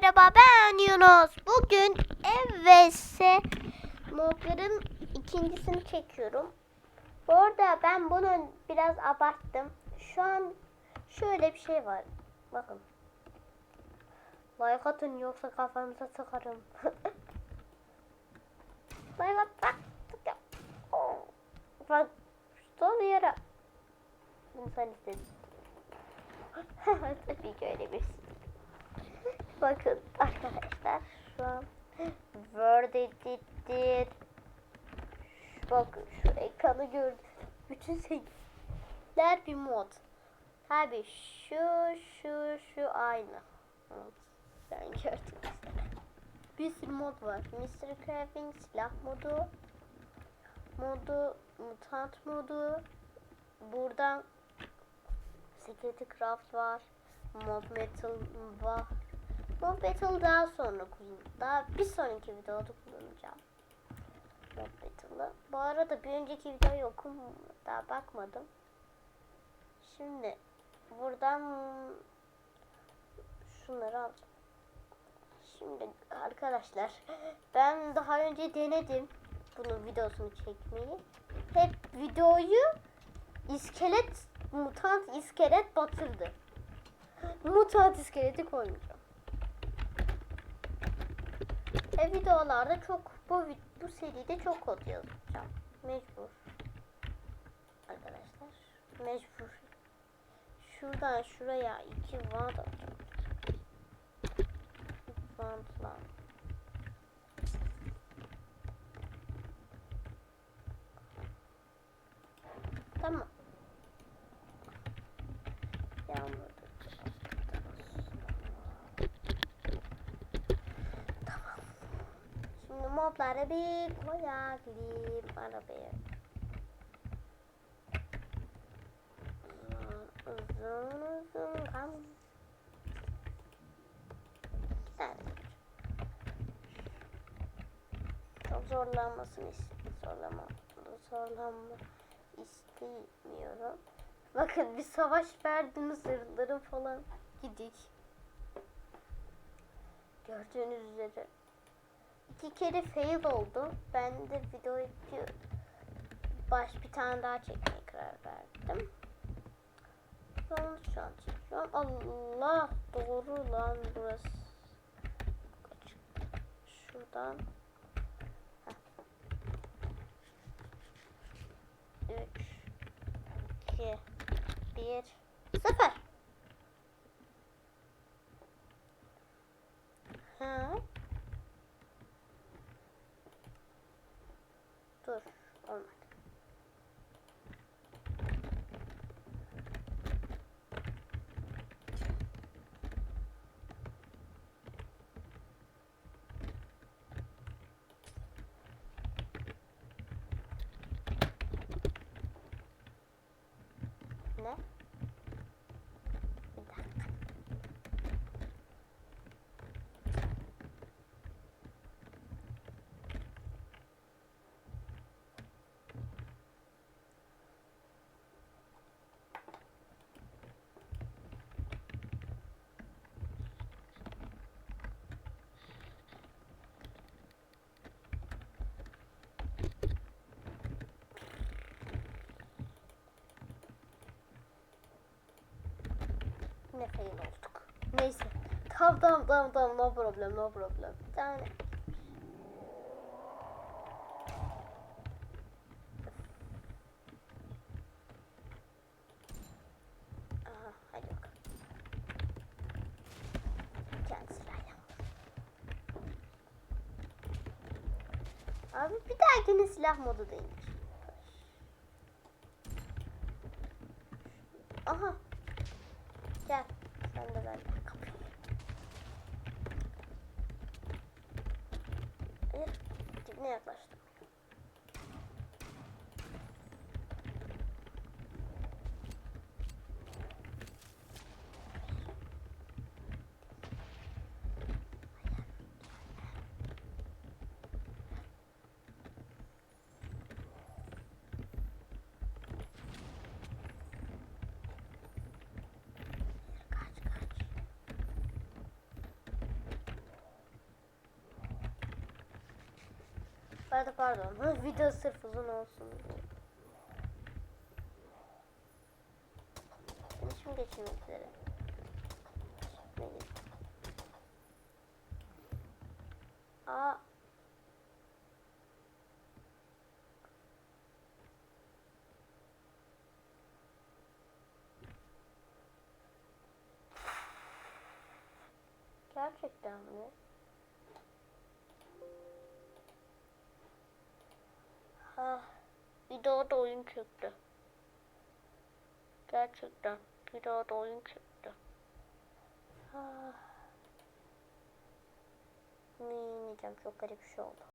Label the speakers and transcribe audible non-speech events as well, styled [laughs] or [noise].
Speaker 1: merhaba ben Yunus. Bugün ev vs modların ikincisini çekiyorum. Bu arada ben bunu biraz abarttım. Şu an şöyle bir şey var. Bakın. Like atın yoksa kafanıza sıkarım. [laughs] like at bak. Bak. Son yere. İnsan istedi. [laughs] Tabii ki öyle bir şey. Bakın arkadaşlar şu an Word edittir. Bakın şu ekranı gördüm. Bütün sevgiler bir mod. Tabi şu şu şu aynı. Ben gördüm. Bir sürü mod var. Mr. Crafting silah modu. Modu mutant modu. Buradan Security Craft var. Mob Metal var. Mob Metal daha sonra kullan. Daha bir sonraki videoda kullanacağım. Mob Metal'ı. Bu arada bir önceki videoyu okum daha bakmadım. Şimdi buradan şunları alacağım. Şimdi arkadaşlar [gasps] ben daha önce denedim bunun videosunu çekmeyi. Hep videoyu iskelet mutant iskelet batırdı. [gasps] Mutant iskeleti koymayacağım. E videolarda çok bu bu seride çok kod yazacağım. Mecbur. Arkadaşlar mecbur. Şuradan şuraya iki vant atacağım. Vantla. Tamam. Yağmur. Tamam. Şimdi mobları bir koyalım arabaya. Uzun uzun. İki tane. Çok zorlanmasını ist- zorlama zorlanma istemiyorum. Bakın bir savaş verdiniz zırhları falan gidik. Gördüğünüz üzere. İki kere fail oldu. Ben de videoyu bir baş bir tane daha çekmeye karar verdim. Ben şu an çekiyorum. Allah doğru lan burası. Şuradan. Heh. Üç. 2 1 0 Oh my. Tamam tamam tamam tamam no problem no problem. Bir tane. Aha hadi bakalım. Kendi sırayla. Abi bir dahakine silah modu indir. Aha. Gel. Sen de ben Нет, Непошта. Arada pardon. Video sırf uzun olsun. Dönüşüm geçirmek üzere. Aa. Gerçekten mi? Ha, bir daha da oyun çıktı. Gerçekten bir daha da oyun çıktı. Ah. Ne yiyeceğim çok garip bir şey oldu.